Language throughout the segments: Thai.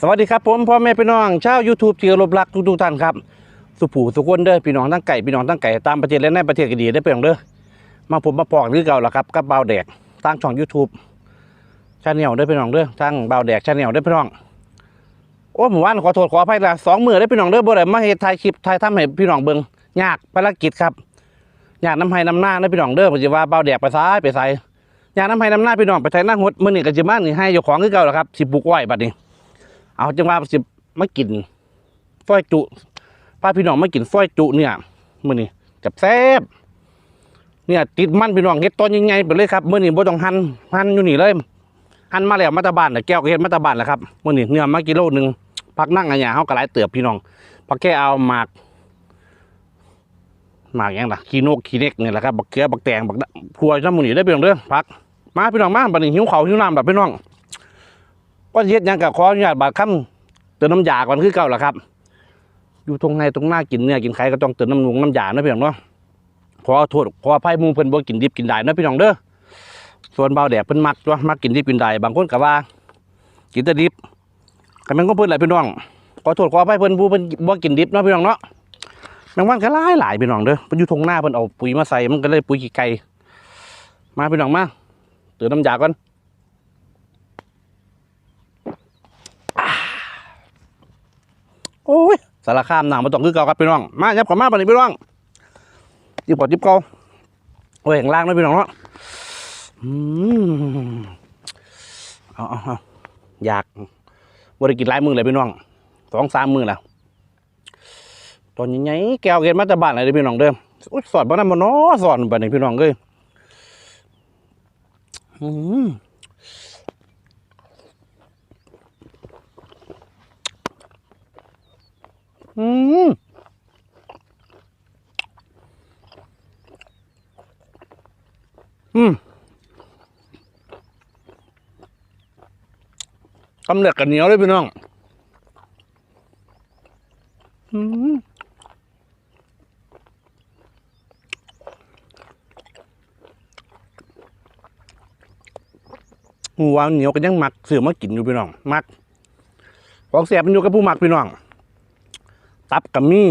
สวัสดีครับผมพ่อแม่พี่น้องชาว YouTube ที่เคารพรักทุกๆท่านครับ สุผูสุคนเด้อพี่น้องทั้งไก่พี่น้องทั้งไก่ตามประเทศและในประเทศก็ดีได้อพี่น้องเด้อมาผมมาปอกหรือเก่าล่ะครับกับเบาวแดกตั้งช่อง YouTube ชาแนลเด้พี่น้องเด้อทั้งเบาวแดกชาแนลเด้พี่น้องโอ้ผมว่านขอโทษขออภัยละสองมือได้พี่น้องเด้อบ่ได้มาเฮ็ดถ่ายคลิปถ่ายทำให้พี่น้องเบิ่งยากภารกิจครับยากน้ำให้น้ำหน้าเด้พี่น้องเด้อผมสิว่าเบาวแดกไปซ้ายไปไสยยากน้ำให้น้ำหน้าพี่น้องไปไสหน้าหดมือนี้ก็สิมานี่ให้เจ้าของคือเก่าล่ะครับสิปลูกอ้อยบัดนี้ เอาจังว่าสิมากินฝ้อยจุป้าพี่น้องมากินฝ้อยจุเนี่ยมื้อนี้กับแซ่บเนี่ยติดมันพี่น้องเฮ็ดต้นยังไงไปเลยครับมื้อนี้บ่ต้องหั่นหั่นอยู่นี่เลยหั่นมาแล้วมาตาบานน่ะแก้วก็เฮ็ดมาตาบานแหละครับมื้อนี้เนื้อมากิโลหนึงผักนั่งอันหยังเฮาก็หลายเติบพี่น้องผักแก้เอาหมากหมากยังล่ะขี้นกขี้เน็กนี่แหละครับบักเขือบักแตงบักพลวน้ำมื้อนี้ได้อพี่น้องเด้อผักมาพี่น้องมาบัดนี้หิวเขาหิวน้ำแบบพี่น้อง ก็เฮ็ดหยังกับขออนุญาตบาดคำเติมน้ำยาก่อนคือเก่าแหละครับ อยู่ตรงในตรงหน้ากินเนื้อกินไข่ก็ต้องเติมน้ำนุงน้ำยานะพี่น้องเนาะขอโทษขออภัยหมูเพิ่นบ่กินดิบกินได้นะพี่น้องเด้อส่วนเบาแดดเพิ่นมักตัวมักกินดิบกินได้บางคนก็ว่า กินแต่ดิบก็แม่นก็เพิ่นหละพี่น้องขอโทษขออภัยเพิ่นผู้เพิ่นบ่กินดิบเนาะพี่น้องเนาะแมงวันก็หลายหลายพี่น้องเด้อเพิ่นอยู่ตรงหน้าเพิ่นเอาปุ๋ยมาใส่มันก็เลยปุ๋ยขี้ไก่มาพี่น้องมาเติมน้ำยาก่อน โอ้ยสารคามหนังมาต้องคือเก่าครับพี่น้อง มายับกับมาปนี้พี่น้องจิบปอดจิบเก่าโอ้ยข้างล่างด้วยพี่น้องเนาะอืมเอาเอาอยากบริกินหลายมือเลยพี่น้องสองสามมือแล้วตอนยังไงแก้วเกณฑ์มาจากบ้านอะไรเด้อพี่น้องเด้ออุ๊ยสอนบ้านนั้นมาเนาะสอนบ้านนี้พี่น้องเลยอืม อืมอืมกำเนิดกันเหนียวเลยพี่น้อง อืมหมูวานเหนียวก็ยังหมักเสือมากินอยู่พี่น้อง มักของเสียบมันอยู่กับผู้หมักพี่น้อง ตับกับมี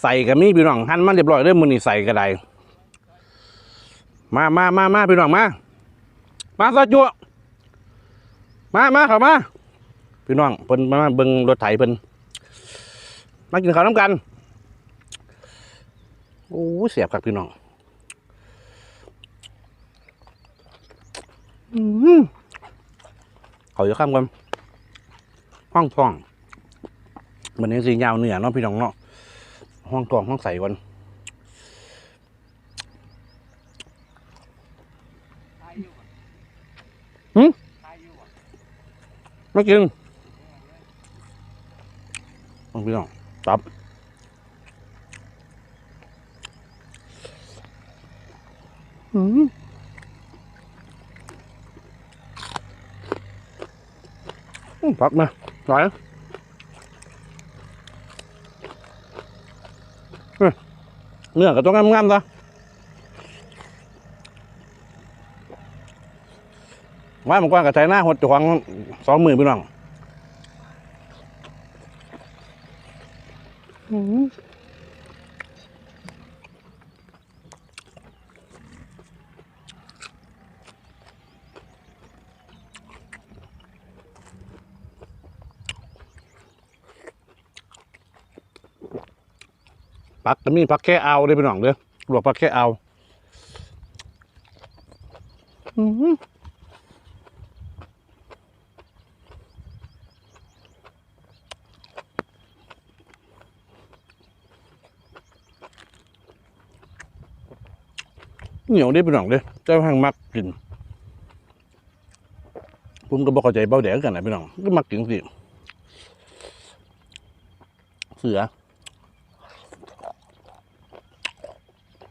ใส่กับมีพี่น้องหั่นมันเรียบร้อยเริ่มมือนี่ใส่ก็ได้มามามามาพี่น้องมา มาซอจั่วมามาเข้ามาพี่น้องเพิ่นมาเบิ่งรถไถเพิ่นมากินข้าวน้ำกันโอ้เสียบครับพี่น้องอืมเขาจะข้ามกันห้องท้อง มันยังสียาวเหนือเนาะพี่น้องเนาะห้องกล่องห้องใส่ก่อนหืมไม่กินเอาพี่น้องตับอืมอืมพักมาหน่อยนะ เนื้อก็ต้องงามๆซะว่ามันกว้างกับใจหน้าหดจวงสองหมื่นพี่น้อง ปักก็มีพักแค่เอาเลยพี่น้องเด้อลวกพักแค่เอาเหนียวได้พี่น้องเด้อเจ้าแห่งมักกินผมก็บอกเข้าใจเบาแดกกันนะพี่น้องก็มักกินสิเสือ อือหือ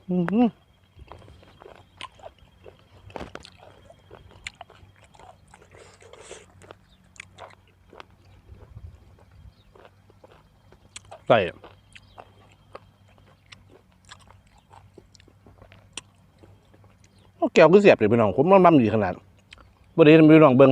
ใส่แก้วก็เสียบเลยพี่น้องผมมันบ้ำดีขนาดบริเวณพี่น้องเบิง้ง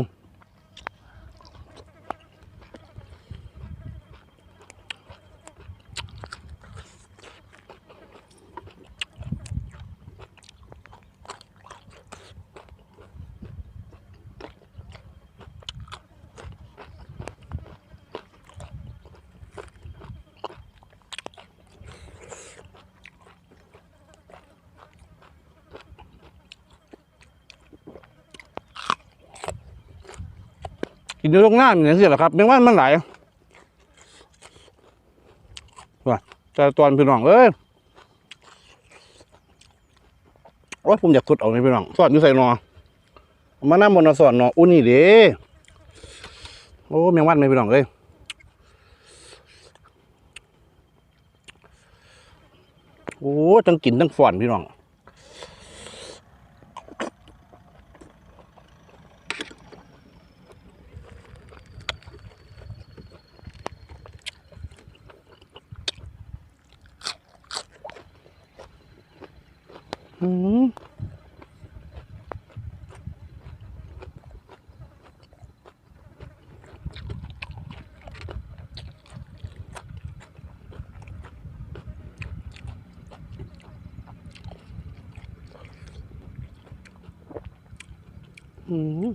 กินอยู่ตรงหน้าอย่างนี้แหละครับแมงวันมันหลายว่าแต่ตอนพี่น้องเอ้ยโอ้ยผมอยากขุดเอาในพี่น้องสอดอยู่ใส่หนอเอามาน้ำบนอาสอดหนออุ้นี่เด้โอ้แมงวันไหมพี่น้องเอ้ยโอ้ทั้งกินทั้งฝอนพี่น้อง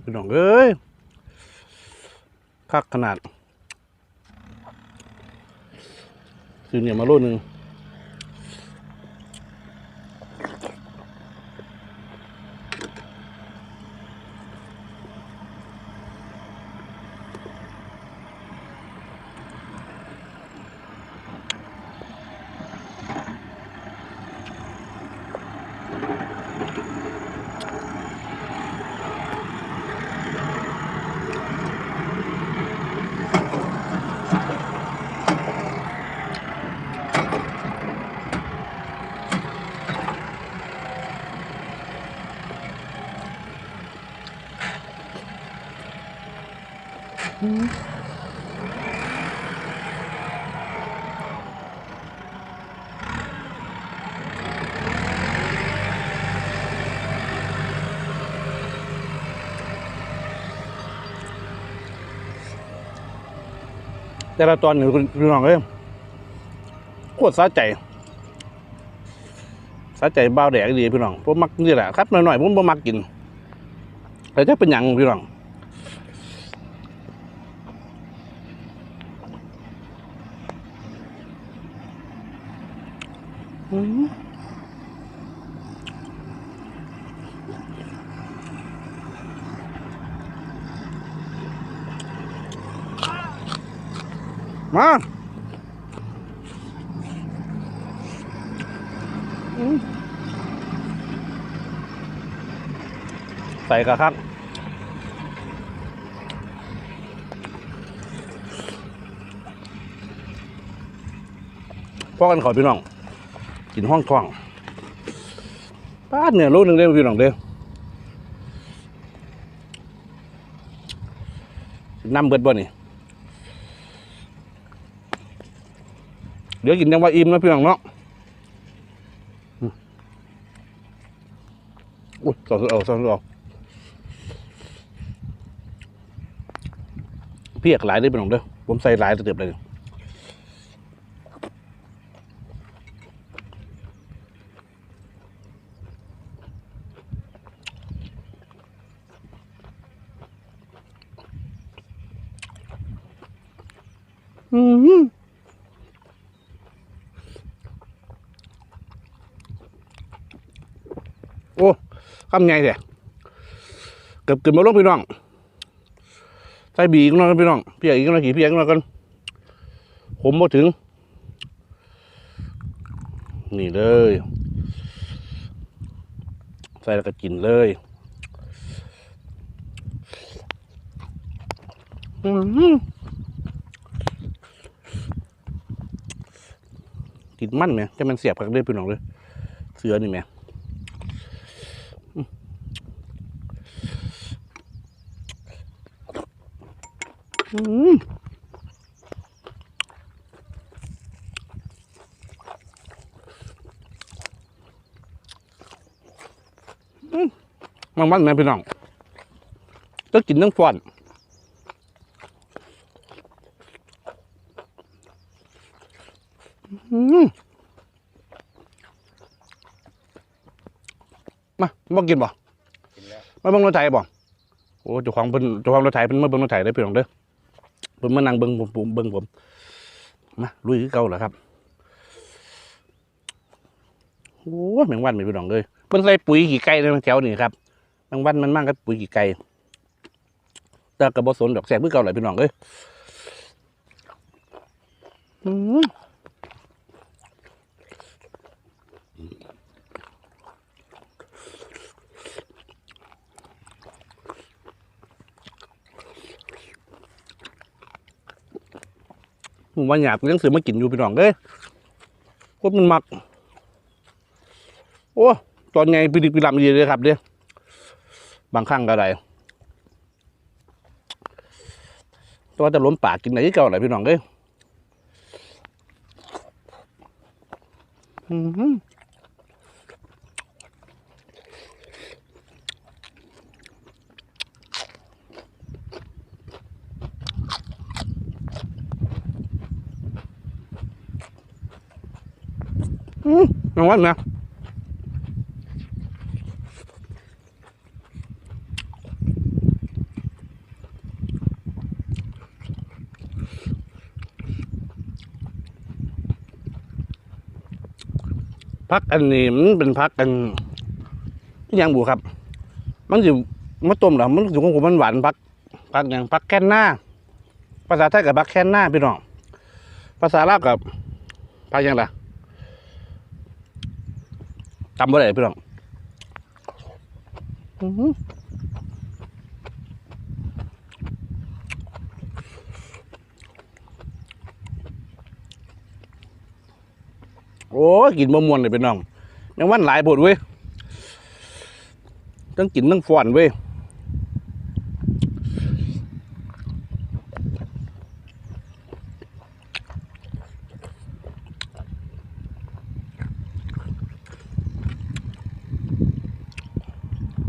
พี่น้องเอ้ยคักขนาด คือเนี่ยมาโลหนึ่ง แต่ละตอนหนี่พี่น้องเอ้ยโคตรสะใจสะใจบ้าแดกดีพี่น้องผมมักนี่แหละครับหน่อยๆผมบ่มักกินแต่จะเป็นอยังพี่น้องอืม มาอืมใส่กระคักพ่อกันขอพี่น้อง กินห้องท้องป้าเนี่ยโลหนึ่งเด้อพี่น้องเด้อน้ำเบิดบ่นี่ เดี๋ยวกินยังว่าอิ่มนะพี่น้องเนาะอุ้ยสองสุดเอาสองสุดเอาเพียกหลายได้เป็นของเด้อผมใส่หลายเติบเลย อืมโอ้ คำไงเสียเกือบเกือบมาลงพี่น้องใส่บีอีกหน่อยกันพี่น้องเพียกอีกหน่อยกี่เพียกอีกหน่อยกันผมมาถึง นี่เลย ใส่แล้วก็กินเลยอืมกินมั่นไหมจะมันเสียบกันได้พี่น้องเลย เสือนี่ไหม มอืมมันมันไหมพี่น้องก็กินทั้งฟอนอืมมาบ่กินบ่กินแล้วมาเบิ่งรถไถบ่โอ้เจ้าของเพิ่นเจ้าของรถไถเพิ่นมาเบิ่งรถไถได้อพี่น้องเด้อ เป็นมานั่งเบิ้งผมผมเบิ้งผมมาลุยคือเก่าเหรอครับโอ้แมงวันไม่พี่น้องเลยเพิ่นใส่ปุ๋ยขี้ไก่ในแถวนี่ครับแมงวันมันมากกับปุ๋ยขี้ไก่แต่กระบอกสนดอกแสบเพื่อเก่าไหลพี่น้องเอ้ยอืม ผมว่าอยากเลี้ยงเสือมากินอยู่พี่น้องเอ้ยโคตรมันมัก โอ้ตอนไงปีดิปีลำดีเลยครับเด้บางครั้งก็ได้ตัวจะล้มปากกินไหนเก่าไหนพี่น้องเอ้ยอื้อ อืมยังวันนะพักอันนี้มันเป็นพักอันยังบูครับ มันอยู่มาต้มเหรอมันอยู่ของผมมันหวานพักพักอย่างพักแค่นหน้า ภาษาไทยกับพักแค่นหน้าพี่น้องภาษาลาวกับพักยังล่ะ จำบ่ได้พี่น้องอื้อหือโอ้ยกินบะมวนเลยพี่น้องยังวันหลายบทเว้ยต้องกินต้องฟ้อนเว้ย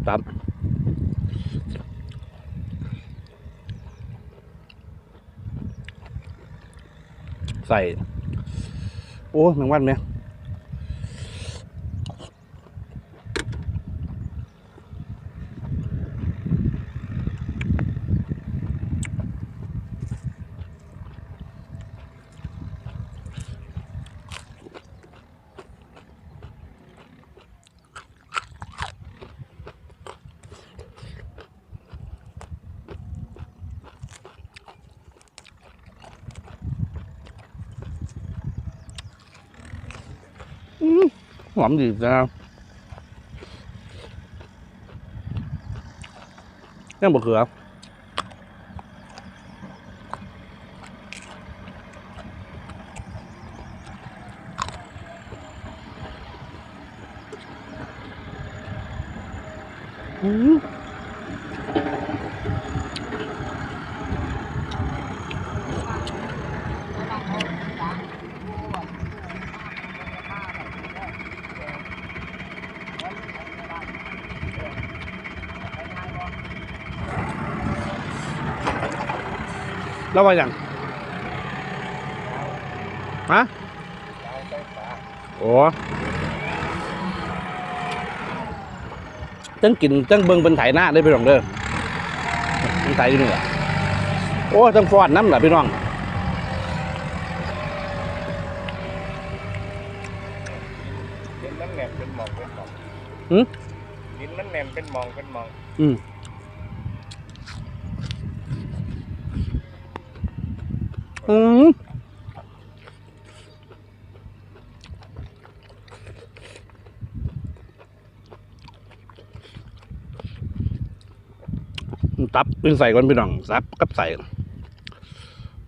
ครับใส่ โอ้ยแมงวันเนี่ย หอมดีนะครับยังบะเขือ อืม แล้วว่าอย่างฮะโอ้จังกินจังเบิ่งเป็นไถหน้าได้ไปหรองเด้อเป็นไถอยู่นี่แหละโอ้จังฟอดน้ำเหรอพี่น้องดินมันแหนมเป็นหมองเป็นหมองหืมดินมันแหนมเป็นหมองเป็นหมอง อืม อืมตับเป็นใส่ก่อนพี่น้องซับกับใส่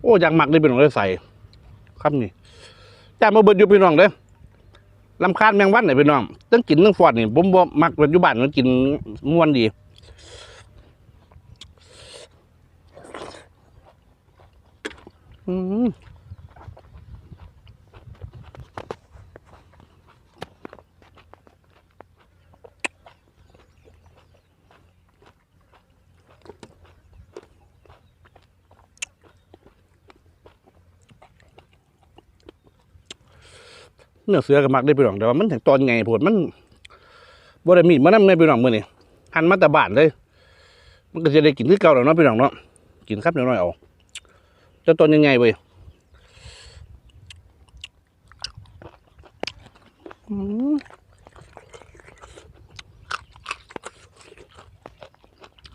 โอ้ยางหมักเลยพี่น้องเลยใส่ครับนี่จามาเบิดอยู่พี่น้องเด้อลำคาญแมงวันไหนพี่น้องต้องกินต้องฟอดนี่ผมบ่มักปัจจุบันมันกินม่วนดี อืมเนื้อเสือกับมักได้ไปหรองแต่ว่ามันถึงตอนไงผดมันบ่ได้มีดมานำในไปหรองมือนี่หันมาแต่บานเลย มันก็จะได้กินคือเก่าแล้วเนาะพี่น้องเนาะกินครับเดี๋ยวน้อยๆเอา จะต้นยังไงเว้ยอืม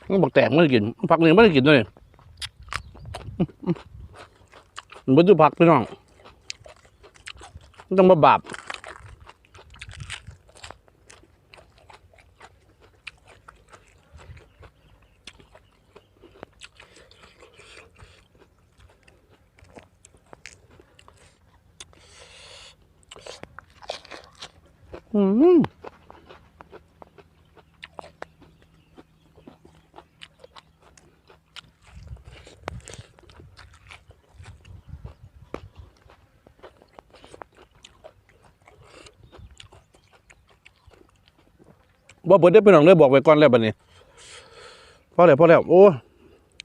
มันบอกแตกไม่ได้กินผักเนี่ไม่ได้กินเลยมันเป็นตัวผักพี่น้องต้องมาบาป อืมว่าเบิดได้เป็นของเลยบอกไว้ก่อนแล้วบัดนี้พอแล้วพอแล้วโอ้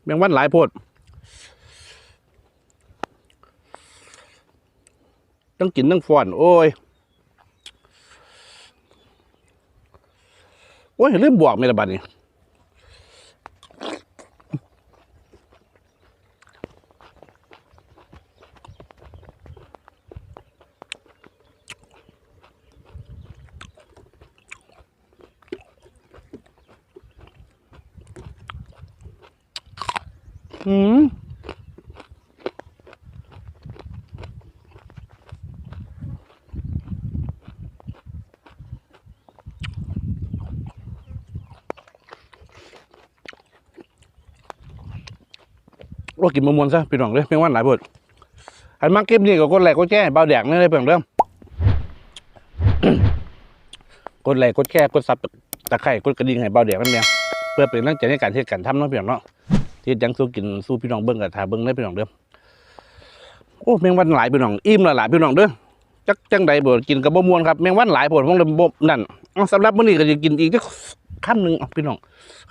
แมงวันหลายโพดต้องกินต้องฟ้อน โอ้ย โอ้ยลืมบวกไม่ละบัดนี้ อืม โอ้กินมะม่วงซะพี่น้องเลยเพียงวันหลายบทอันมาเก็บนี่ก็กดไลค์กดแชร์เบาแดกนี่เลยเพียงเดิมกดไลค์กดแชร์กดซับตะไคร่กดกระดิ่งให้เบาแดกนั่นเองเพื่อเป็นกำลังใจในการเทศการทำเนาะพี่น้องเนาะที่ยังสู้กินสู้พี่น้องเบิ้งกับทาเบิ้งได้พี่น้องเด้อโอ้แมงวันหลายพี่น้องอิ่มละหลายพี่น้องเด้อจักจังใดบ่กินกับบ่ม่วนครับแมงวันหลายผลของเลยบ่นั่นสำหรับมื้อนี้ก็จะกินอีกจักคำหนึ่งเอาพี่น้อง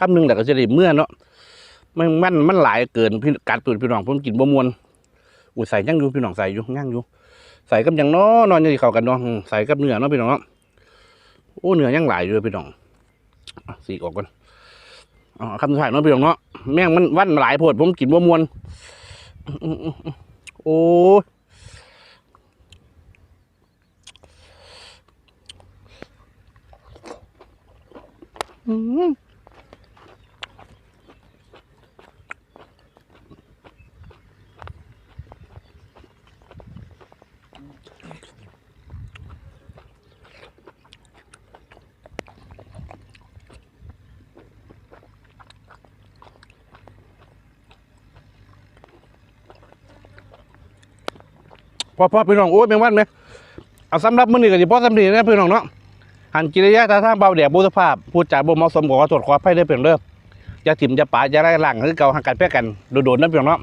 คำหนึ่งแล้วก็จะได้เมื่อเนาะ มงมันมันหลายเกินพี่การตุนพี่น้องผมกินบ่มวนอุ้ยใส่ยังอยู่พี่น้องใส่อยู่ยังอยู่ ใส่กับยังเนาะนอนยังสิเข้ากันเนาะอืมใส่กับเนื้อเนาะพี่น้องเนาะโอ้เนื้อยังหลายอยู่เลยพี่น้องสีกออกก่อนอ๋อคำสุดท้ายเนาะพี่น้องเนาะแม่งมันวันหลายโพดผมกินบ่มวนอื้อๆๆโอ้อื้อ พอพอพี่น้องโอ้ยแม่งวันไหมเอาสำหรับมื้อนี้ก็สิพอสำนีนะพี่น้องเนาะหันกิริยาท่าทางเบาแดดบุสภาพพูดจาบ่เหมาะสมขอตรวจขอให้ได้เพียงเด้ออย่าถิ่มอย่าป่าอย่าไล่ล่างคือเก่าห่างกันแพ้กันโดดๆนะพี่น้องเนาะ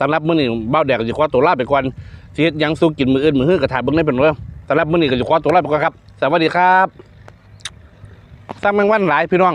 สำหรับมื้อนี้เบาแดดก็สิขอตัวลาไปก่อนสิเฮ็ดยังสู้กินมื้ออื่นมื้อฮื้อกระถาเบิ่งได้เป็นเด้อสำหรับมื้อนี้ก็สิขอตัวลาไปก่อนครับ สวัสดีครับสร้างแมงวันหลายพี่น้อง